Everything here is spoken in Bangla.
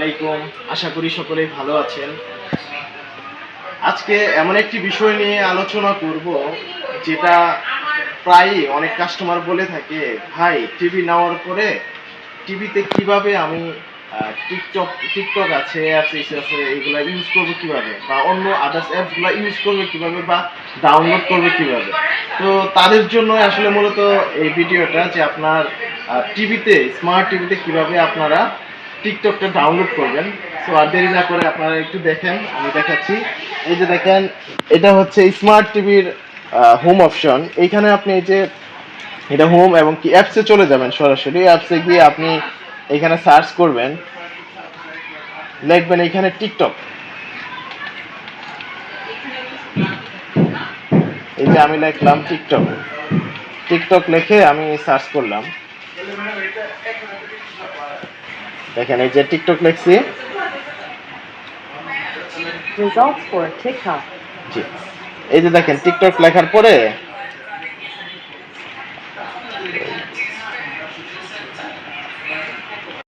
আলাইকুম। আশা করি সকলেই ভালো আছেন। আজকে এমন একটি বিষয় নিয়ে আলোচনা করব, যেটা প্রায়ই অনেক কাস্টমার বলে থাকে, ভাই টিভি নেওয়ার পরে টিভিতে কীভাবে আমি টিকটক টিকটক আছে অ্যাপস আছে, এগুলো ইউজ করব কীভাবে? বা অন্য আদার্স অ্যাপসগুলো ইউজ করবে কীভাবে? বা ডাউনলোড করবে কীভাবে? তো তাদের জন্য আসলে মূলত এই ভিডিওটা যে আপনার টিভিতে স্মার্ট টিভিতে কীভাবে আপনারা টিকটকটা ডাউনলোড করবেন। সো আর দেরি না করে আপনারা একটু দেখেন, আমি দেখাচ্ছি। এই যে দেখেন, এটা হচ্ছে স্মার্ট টিভির হোম অপশন এইখানে আপনি এই যে, এটা হোম এবং কি অ্যাপসে চলে যাবেন সরাসরি। অ্যাপসে গিয়ে আপনি এখানে সার্চ করবেন। লিখবেন এখানে টিকটক। এই যে আমি লিখলাম টিকটক। টিকটক লিখে আমি সার্চ করলাম। দেখেন এই যে টিকটক লিখছি Results for TikTok. জি এই যে দেখেন টিকটক লেখার পরে